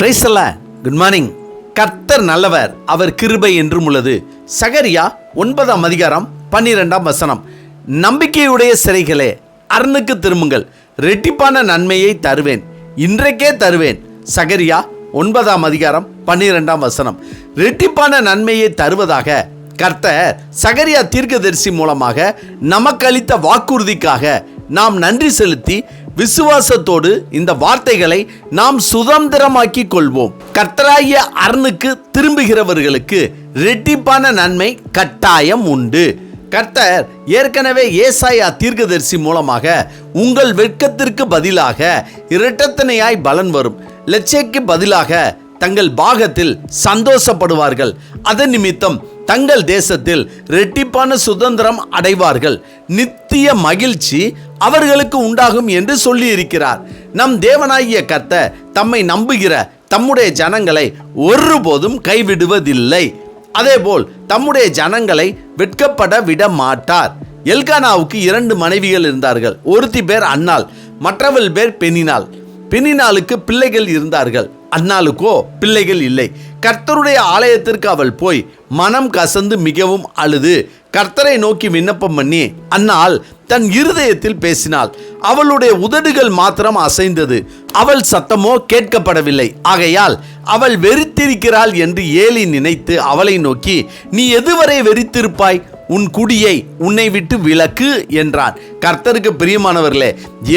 பிரைசல்ல good morning கர்த்தர் நல்லவர் அவர் கிருபை என்றும் உள்ளது. சகரியா ஒன்பதாம் அதிகாரம் பன்னிரெண்டாம் வசனம். நம்பிக்கையுடைய சிறைகளே அருணுக்கு திரும்புங்கள். ரெட்டிப்பான நன்மையை தருவேன். இன்றைக்கே தருவேன். சகரியா ஒன்பதாம் அதிகாரம் பன்னிரெண்டாம் வசனம். ரெட்டிப்பான நன்மையை தருவதாக கர்த்தர் சகரியா தீர்க்கதரிசி மூலமாக நமக்களித்த வாக்குறுதிக்காக நாம் நன்றி செலுத்தி விசுவாசத்தோடு இந்த வார்த்தைகளை நாம் சுதந்திரமாக்கி கொள்வோம். கர்த்தராகிய அரணுக்கு திரும்புகிறவர்களுக்கு ரெட்டிப்பான நன்மை கட்டாயம் உண்டு. கர்த்தர் ஏற்கனவே ஏசாயா தீர்க்கதரிசி மூலமாக உங்கள் வெட்கத்திற்கு பதிலாக இரட்டத்தனையாய் பலன் வரும். லட்சைக்கு பதிலாக தங்கள் பாகத்தில் சந்தோஷப்படுவார்கள். அதன் நிமித்தம் தங்கள் தேசத்தில் ரெட்டிப்பான சுதந்திரம் அடைவார்கள். நித்திய மகிழ்ச்சி அவர்களுக்கு உண்டாகும் என்று சொல்லியிருக்கிறார். நம் தேவனாகிய கர்த்த தம்மை நம்புகிற தம்முடைய ஜனங்களை ஒருபோதும் கைவிடுவதில்லை. அதேபோல் தம்முடைய ஜனங்களை வெட்கப்பட விட மாட்டார். எல்கானாவுக்கு இரண்டு மனைவிகள் இருந்தார்கள். ஒருத்தி பேர் அன்னாள் மற்றவள் பேர் பெண்ணினாள் பெண்ணினாளுக்கு பிள்ளைகள் இருந்தார்கள். அன்னாளுக்கோ பிள்ளைகள் இல்லை. கர்த்தருடைய ஆலயத்திற்கு அவள் போய் மனம் கசந்து மிகவும் அழுது கர்த்தரை நோக்கி விண்ணப்பம் பண்ணி அன்னாள் தன் இருதயத்தில் பேசினாள். அவளுடைய உதடுகள் மாத்திரம் அசைந்தது. அவள் சத்தமோ கேட்கப்படவில்லை. ஆகையால் அவள் வெறித்திருக்கிறாள் என்று ஏலி நினைத்து அவளை நோக்கி நீ எதுவரை வெறித்திருப்பாய்? உன் குடியை உன்னை விட்டு விலக்கு என்றான். கர்த்தருக்கு பிரியமானவர்களே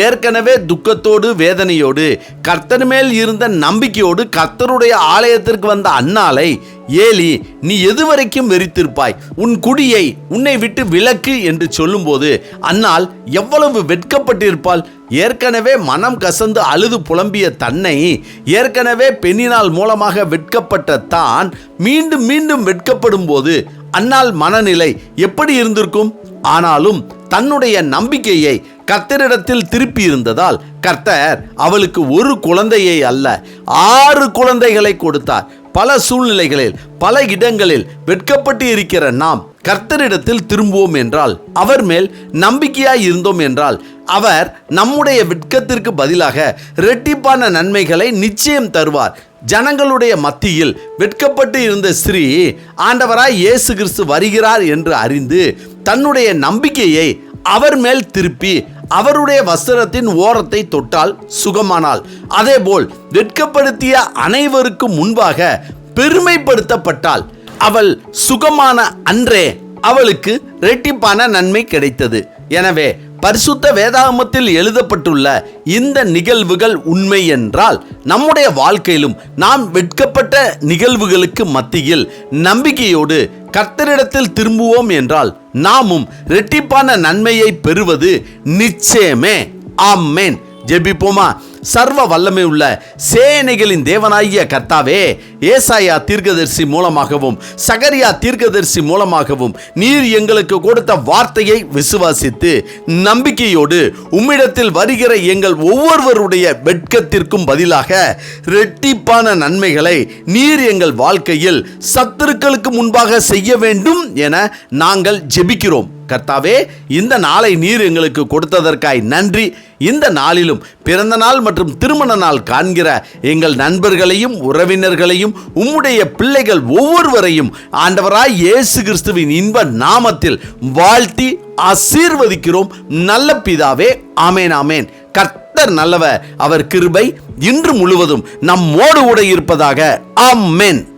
ஏற்கனவே துக்கத்தோடு வேதனையோடு கர்த்தர் மேல் இருந்த நம்பிக்கையோடு கர்த்தருடைய ஆலயத்திற்கு வந்த அன்னாலை ஏலி நீ எதுவரைக்கும் வெறித்திருப்பாய்? உன் குடியை உன்னை விட்டு விலக்கு என்று சொல்லும்போது அன்னால் எவ்வளவு வெட்கப்பட்டிருப்பாள்? ஏற்கனவே மனம் கசந்து அழுது புலம்பிய தன்னை ஏற்கனவே பெண்ணினால் மூலமாக வெட்கப்பட்ட தான் மீண்டும் மீண்டும் வெட்கப்படும் போது அன்னால் மனநிலை எப்படி இருந்திருக்கும்? ஆனாலும் தன்னுடைய நம்பிக்கையை கர்த்தரிடத்தில் திருப்பி இருந்ததால் கர்த்தர் அவளுக்கு ஒரு குழந்தையை அல்ல ஆறு குழந்தைகளை கொடுத்தார். பல சூழ்நிலைகளில் பல இடங்களில் வெட்கப்பட்டு இருக்கிற நாம் கர்த்தரிடத்தில் திரும்புவோம் என்றால் அவர் மேல் நம்பிக்கையாய் இருந்தோம் என்றால் அவர் நம்முடைய வெட்கத்திற்கு பதிலாக இரட்டிப்பான நன்மைகளை நிச்சயம் தருவார். ஜனங்களுடைய மத்தியில் வெட்கப்பட்டு இருந்த ஸ்ரீ ஆண்டவராய் இயேசு கிறிஸ்து வருகிறார் என்று அறிந்து தன்னுடைய நம்பிக்கையை அவர் மேல் திருப்பி அவருடைய வஸ்திரத்தின் ஓரத்தை தொட்டால் சுகமானாள் அதேபோல் வெட்கப்படுத்திய அனைவருக்கும் முன்பாக பெருமைப்படுத்தப்பட்டால் அவள் சுகமான அன்றே அவளுக்கு ரெட்டிப்பான நன்மை கிடைத்தது. எனவே பரிசுத்த வேதாகமத்தில் எழுதப்பட்டுள்ள இந்த நிகழ்வுகள் உண்மை என்றால் நம்முடைய வாழ்க்கையிலும் நாம் வெட்கப்பட்ட நிகழ்வுகளுக்கு மத்தியில் நம்பிக்கையோடு கர்த்தரிடத்தில் திரும்புவோம் என்றால் நாமும் ரெட்டிப்பான நன்மையை பெறுவது நிச்சயமே. ஆமேன். ஜெபிப்போமா? சர்வ வல்லமை உள்ள சேனைகளின் தேவனாகிய கர்த்தாவே ஏசாயா தீர்க்கதரிசி மூலமாகவும் சகரியா தீர்க்கதரிசி மூலமாகவும் நீர் எங்களுக்கு கொடுத்த வார்த்தையை விசுவாசித்து நம்பிக்கையோடு உம்மிடத்தில் வருகிற எங்கள் ஒவ்வொருவருடைய வெட்கத்திற்கும் பதிலாக ரெட்டிப்பான நன்மைகளை நீர் எங்கள் வாழ்க்கையில் சத்துருக்களுக்கு முன்பாக செய்ய வேண்டும் என நாங்கள் ஜெபிக்கிறோம். கர்த்தாவே இந்த நாளை நீர் எங்களுக்கு கொடுத்ததற்காய் நன்றி. இந்த நாளிலும் பிறந்த நாள் மற்றும் திருமண நாள் காண்கிற எங்கள் நண்பர்களையும் உறவினர்களையும் உம்முடைய பிள்ளைகள் ஒவ்வொருவரையும் ஆண்டவராய் இயேசு கிறிஸ்துவின் இன்ப நாமத்தில் வாழ்த்தி ஆசீர்வதிக்கிறோம். நல்ல பிதாவே ஆமேன் ஆமேன். கர்த்தர் நல்லவர் அவர் கிருபை இன்று முழுவதும் நம்மோடு கூட இருப்பதாக ஆமென்.